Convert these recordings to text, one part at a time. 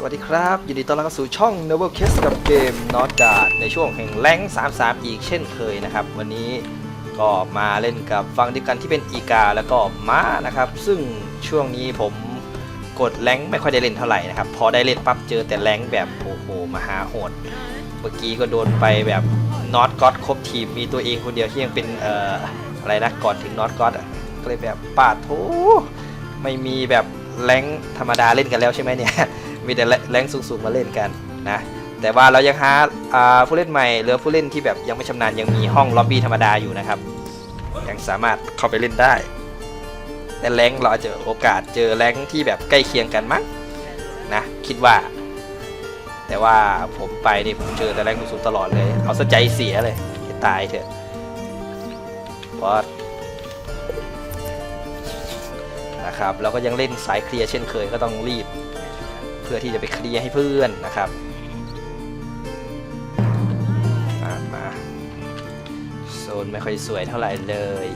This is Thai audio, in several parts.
สวัสดีครับ ยินดีต้อนรับเข้าสู่ช่อง Novel Case กับเกม Not Guard ในช่วงแห่งแรง33 อีกเช่นเคยนะครับ วันนี้ก็มาเล่นกับฟังดียวกันที่เป็นอีกาแล้วก็ม้านะครับ ซึ่งช่วงนี้ผมกดแรงไม่ค่อยได้เล่นเท่าไหร่นะครับ พอได้เล่นปั๊บเจอแต่แรงแบบโอ้โหมหาโหด เมื่อกี้ก็โดนไปแบบ Not God ครบทีมมีตัวเองคนเดียวที่ยังเป็นเอ่ออะไรนะก่อนถึง Not God อะก็เลยแบบปาดโถไม่มีแบบแรงธรรมดาเล่นกันแล้วใช่ไหมเนี่ย มีแต่แรงสูงๆมาเล่นกันนะแต่ว่าเรายังหาาผู้เล่นใหม่หรือผู้เล่นที่แบบยังไม่ชำนาญยังมีห้องล็อบบี้ธรรมดาอยู่นะครับ ยังสามารถเข้าไปเล่นได้แต่แรงเราอาจจะโอกาสเจอแรงที่แบบใกล้เคียงกันมั้งนะคิดว่า แต่ว่าผมไปนี่ผมเจอแต่แรงสูงตลอดเลย เอาสะใจเสียเลยตายเถอะเพราะนะครับเราก็ยังเล่นสายเคลียร์เช่นเคยก็ต้องรีบ พื่อที่จะไปเคลียร์ให้เพื่อนนะครับมามาโซนไม่ค่อยสวยเท่าไหร่เลย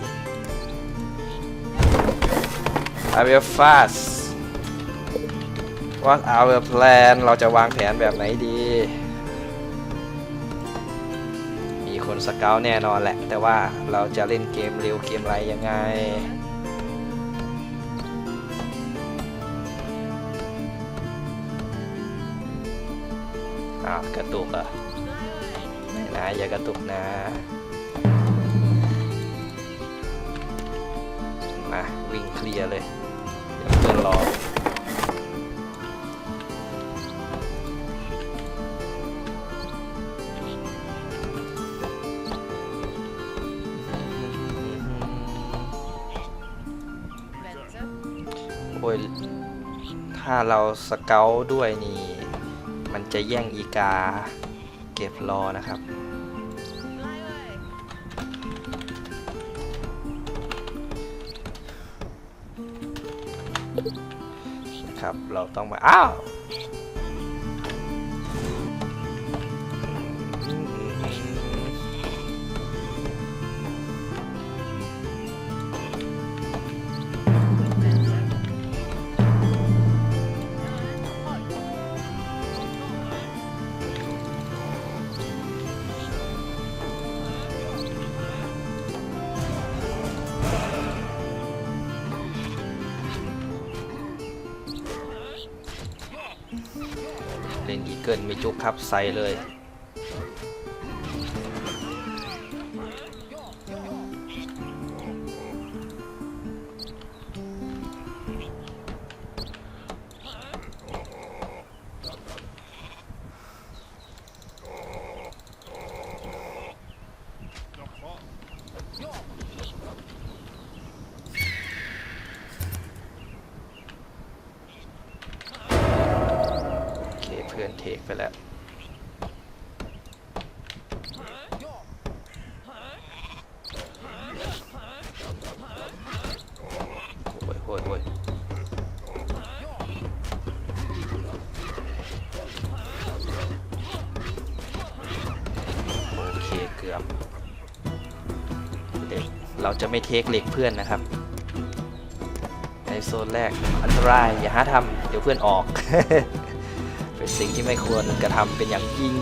a v i a fast What our plan เราจะวางแผนแบบไหนดี มีคนสเกลแน่นอนแหละ แต่ว่าเราจะเล่นเกมเร็วเกมไรยังไง ตุกเหรอะไม่นะอย่ากระตุกนะมาวิ่งเคลียร์เลยเดี๋ยวเพื่อนรอโอ้ยถ้าเราสเกลด้วยนี่ มันจะแย่งอีกา เก็บรอนะครับ ครับเราต้องมา อ้าว เล่นอีเกิลไม่จุกครับใส่เลย จะไม่เทคเหล็กเพื่อนนะครับ ในโซนแรกอันตรายอย่าหาทำเดี๋ยวเพื่อนออก เป็นสิ่งที่ไม่ควรกระทำเป็นอย่างยิ่ง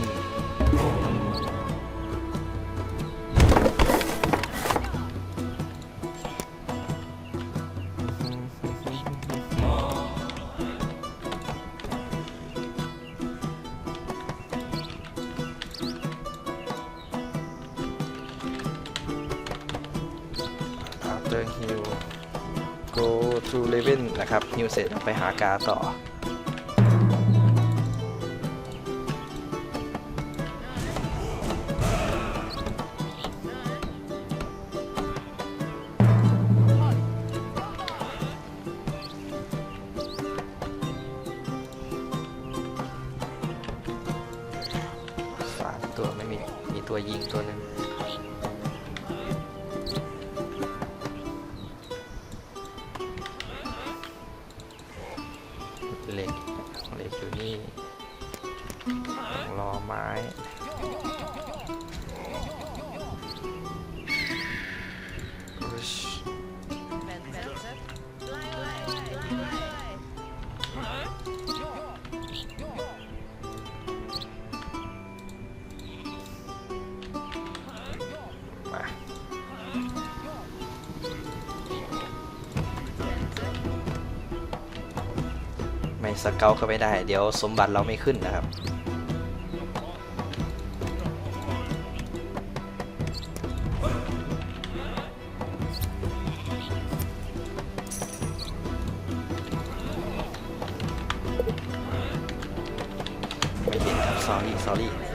นะครับ heal เสร็จไปหากาต่อ สามตัวไม่มี มีตัวยิงตัวหนึ่ง รอไม้ เกาเข้าไปได้ เดี๋ยวสมบัติเราไม่ขึ้นนะครับ ไม่เห็นครับ sorry sorry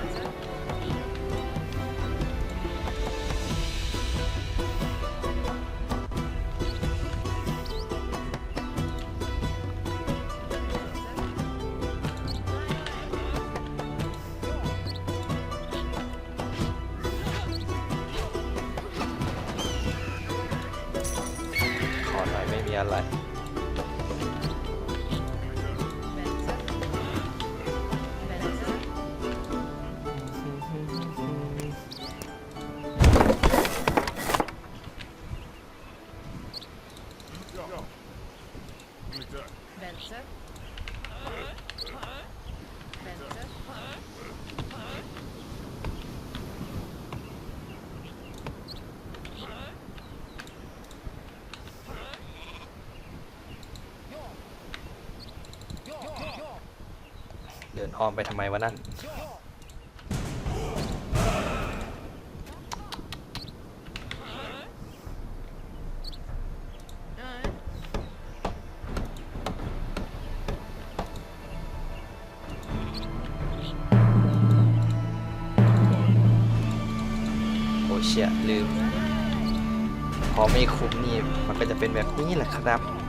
นอ้อมไปทำไมวะนั่นโอ้เชี่ยลืม พอไม่คุ้มนี่ มันก็จะเป็นแบบนี้แหละครับจุบ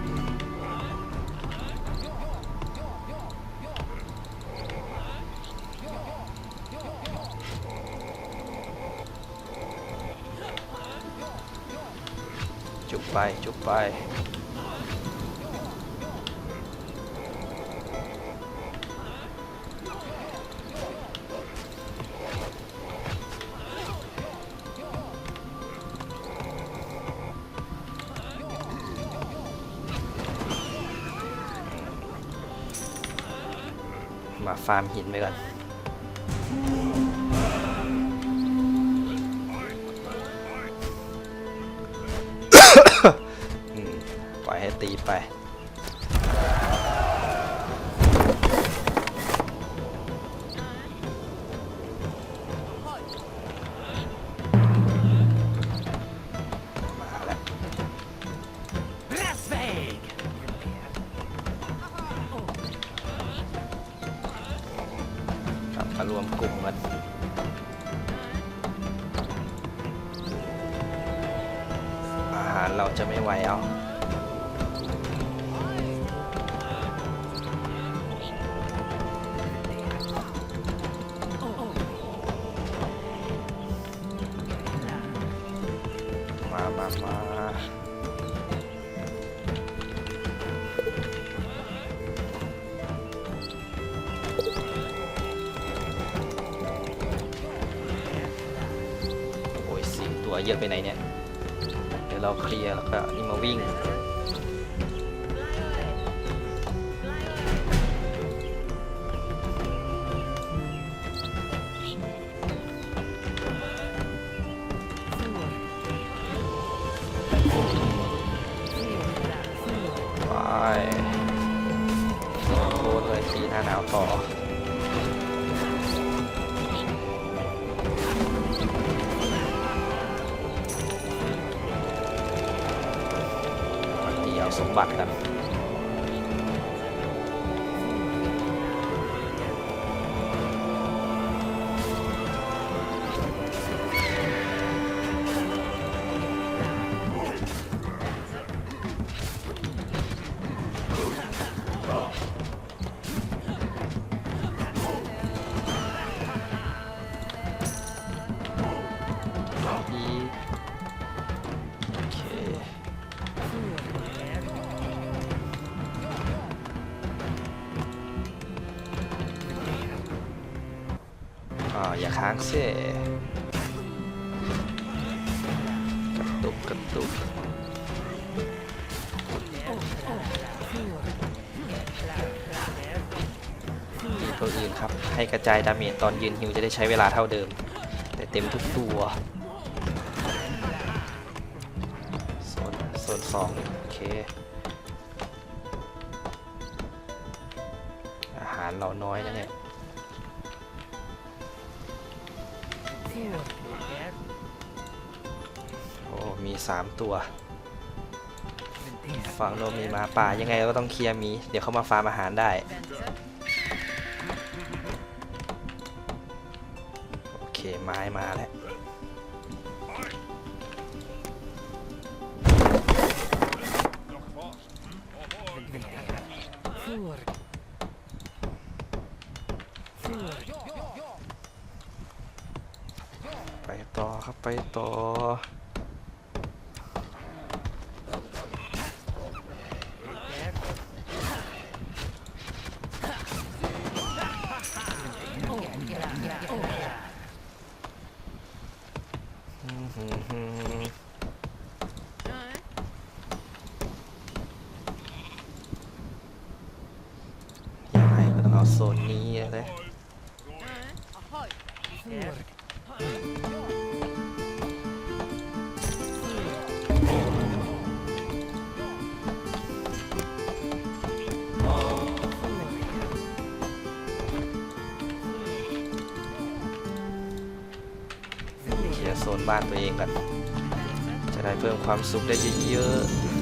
ไป มาฟาร์มหินไปก่อน อ มามาโอ้ยสิงตัวเยอะไปไหนเนี่ย เดี๋ยวเราเคลียร์แล้วก็นี่มาวิ่ง สมบัติกันอี จายดาเมจตอนยืนฮิวจะได้ใช้เวลาเท่าเดิม แต่เต็มทุกตัวโซนโซนสองโอเค อาหารเราน้อยนะเนี่ยโอ้มีสามตัวฝั่งโนมีหมาป่ายังไงก็ต้องเคลียร์มี เดี๋ยวเขามาฟาร์มอาหารได้ ไม้มาแล้วไปต่อครับไปต่ออื ม บ้านตัวเองกัน จะได้เพิ่มความสุขได้เยอะๆ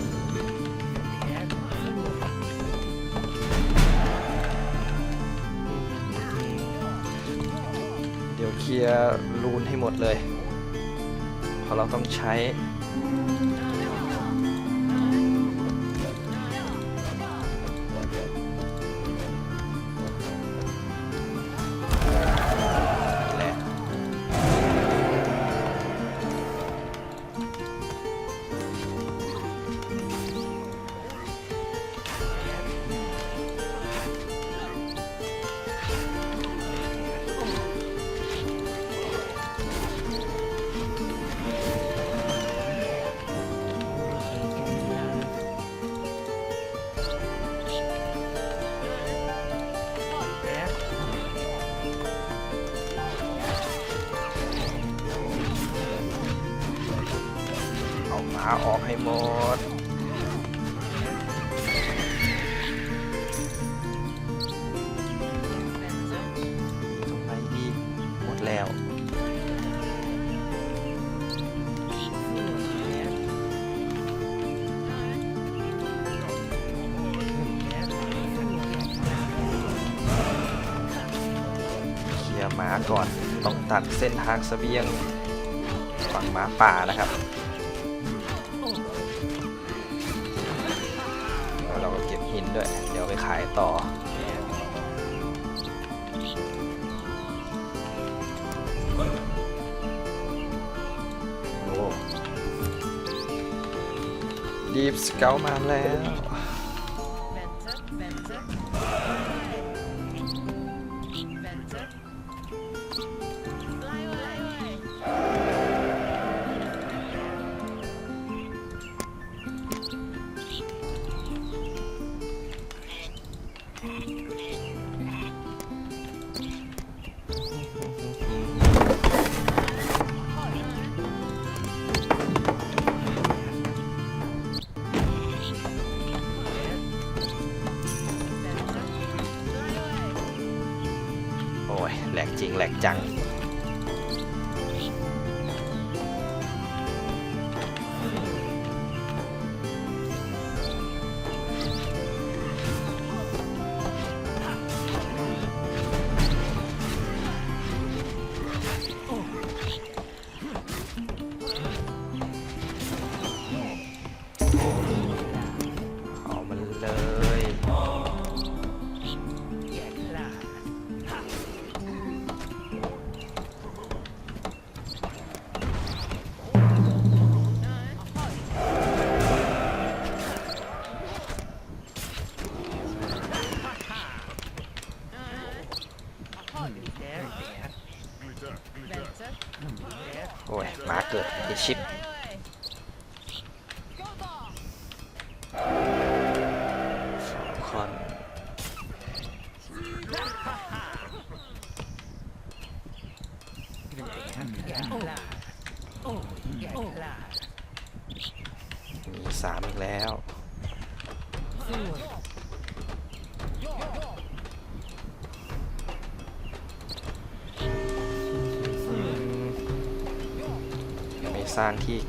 เดี๋ยวเคลียร์รูนให้หมดเลย เพราะเราต้องใช้ ก่อน ต้องตัดเส้นทางเสบียงฝั่งหมาป่านะครับแล้วเราก็เก็บหินด้วย เดี๋ยวไปขายต่อโอ้ดีฟสเกลมาแล้ว อ้ยห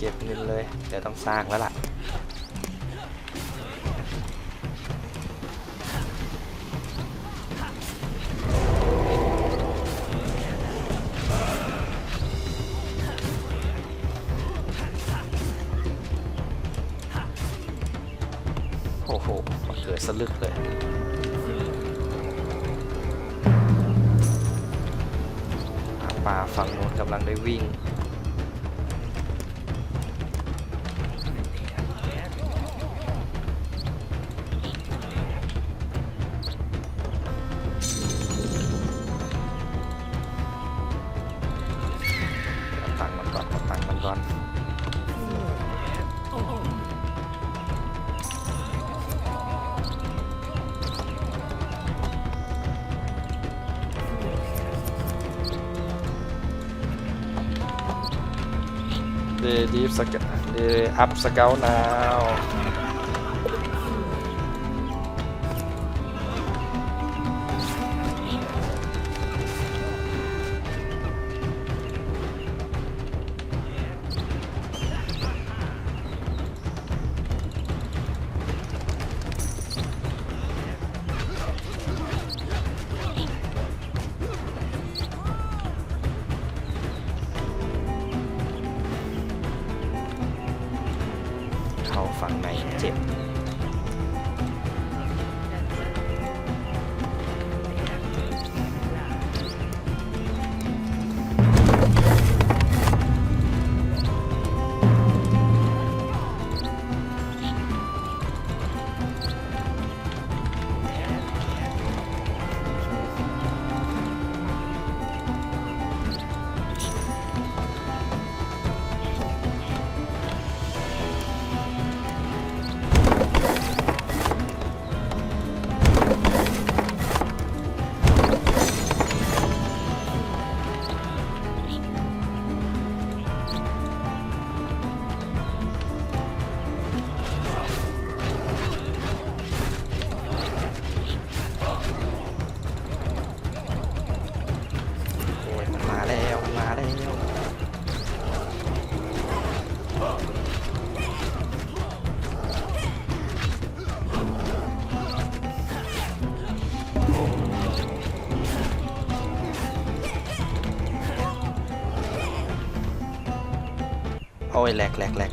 ก็บเงินเลยเดี๋ยวต้องสร้างแล้วล่ะโอ้โหมาเกิดสลึกเลยป่าฝั่งโน้นกำลังได้วิ่ง ครับสเกลน้ ใยแหลกแหลกแหลก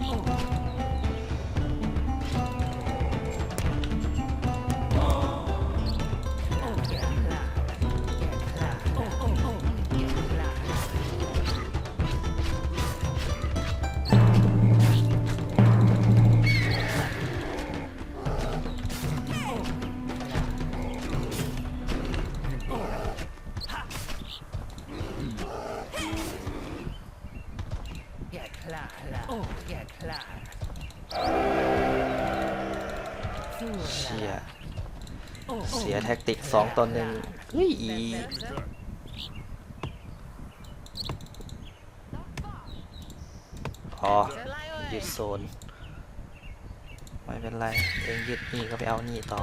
ท็กติกสองต่อหนึ่งเฮ้ย Vänster. อ๋อ Fly ยึดโซน ไม่เป็นไร เองยึดนี่ก็ไปเอานี่ต่อ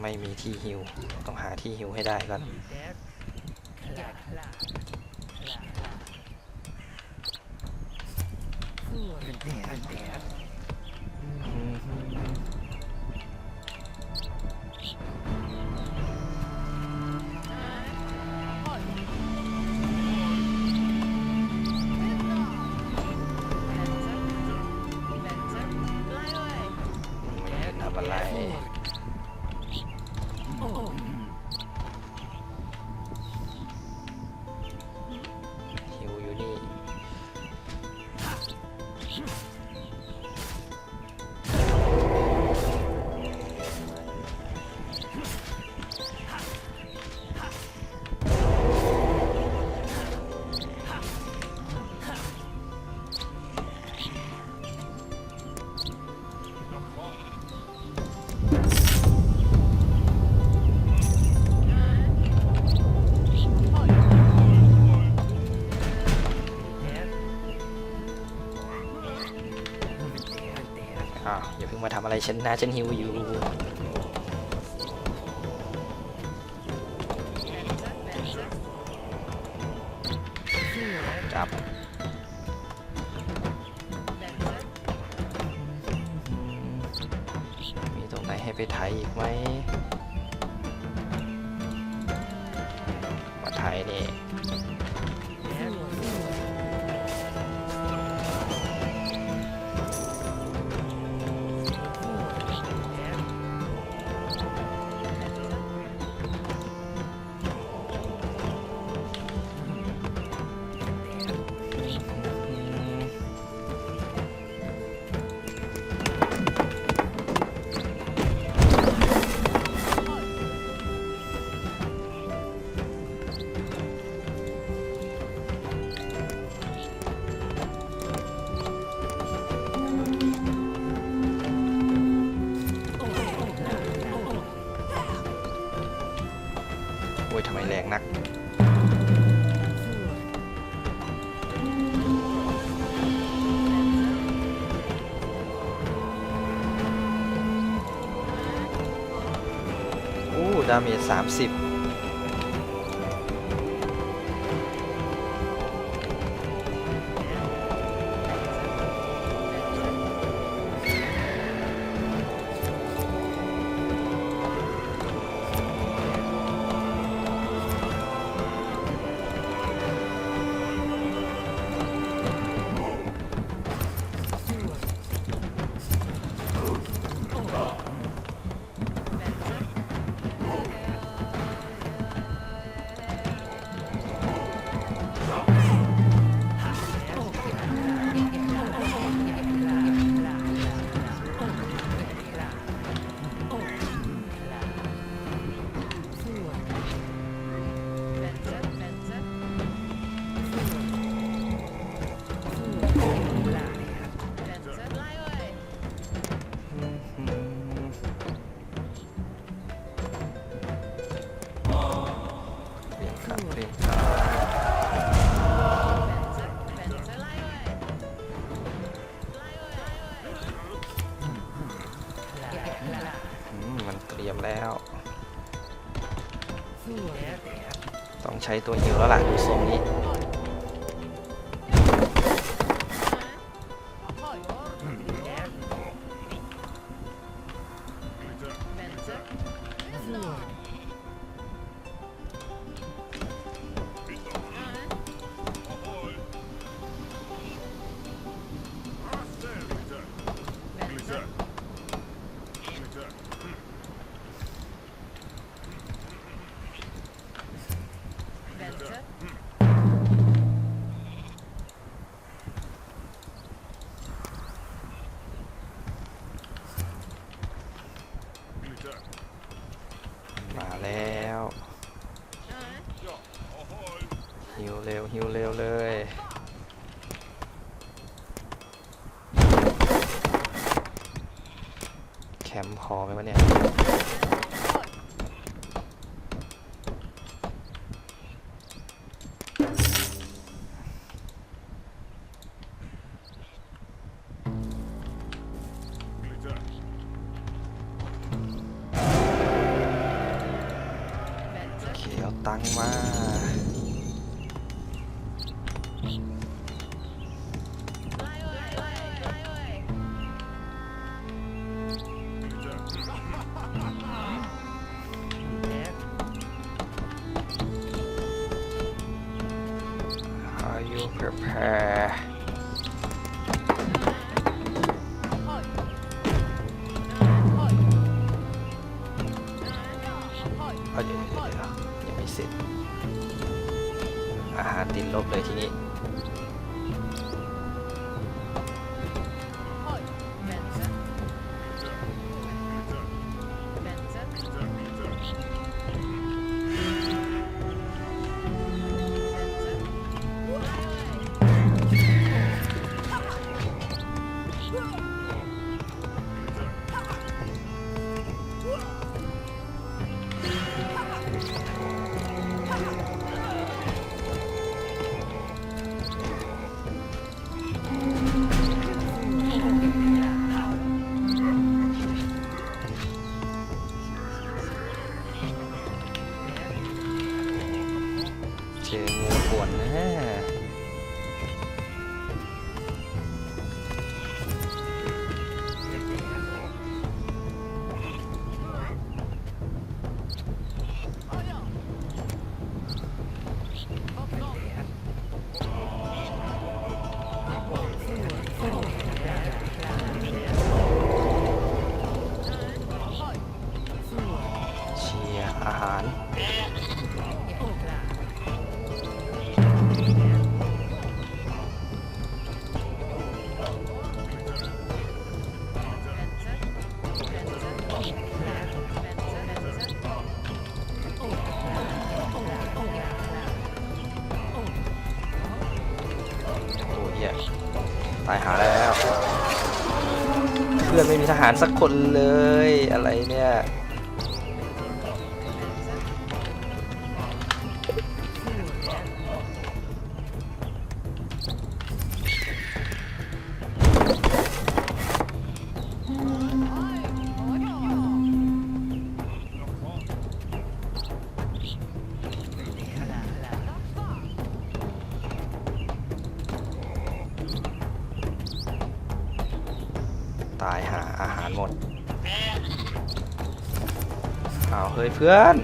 ไม่มีที่ฮิว ต้องหาที่ฮิวให้ได้ก่อน อื อย่าเพิ่งมาทำอะไรฉันนะฉันหิวอยู่ จะมี 30 ใช้ตัวฮิวแล้วล่ะดูทรงนี้ คอไหมวะเนี่ยเค เอาตังค์มา มีทหารสักคนเลยอะไรเนี่ยตายหา หารหมดเอาวเฮ้ยเพื่อน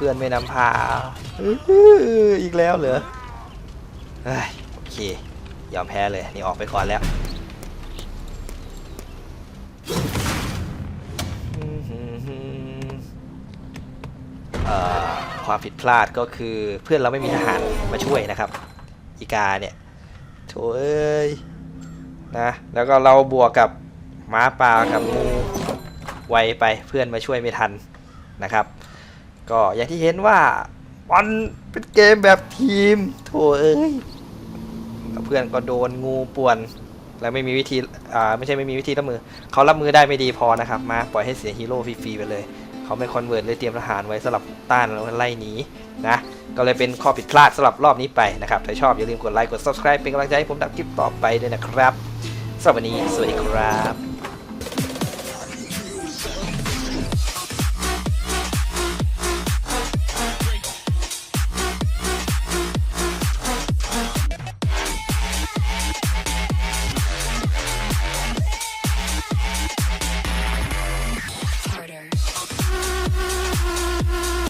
พื่อนไม่นำพาอื้ออีกแล้วเหรอเฮ้ยโอเค ยอมแพ้เลย นี่ออกไปก่อนแล้วความผิดพลาดก็คือเพื่อนเราไม่มีทหารมาช่วยนะครับ อีกาเนี่ยโถเอ้ยนะแล้วก็เราบวกกับม้าป่ากับงูไวไปเพื่อนมาช่วยไม่ทันนะครับ ก็อย่างที่เห็นว่ามันเป็นเกมแบบทีมโถเอ้ยเพื่อนก็โดนงูป่วน แล้วไม่มีวิธีอ่าไม่ใช่ไม่มีวิธีรับมือ เขารับมือได้ไม่ดีพอนะครับ มาปล่อยให้เสียฮีโร่ฟรีๆไปเลย เขาไม่คอนเวิร์ตเลยเตรียมทหารไว้สำหรับต้านแล้วไล่หนีนะก็เลยเป็นข้อผิดพลาดสำหรับรอบนี้ไปนะครับถ้าชอบอย่าลืมกดไลค์กด subscribe เป็นกำลังใจให้ผมทำคลิปต่อไปด้วยนะครับสำหรับวันนี้สวัสดีครับ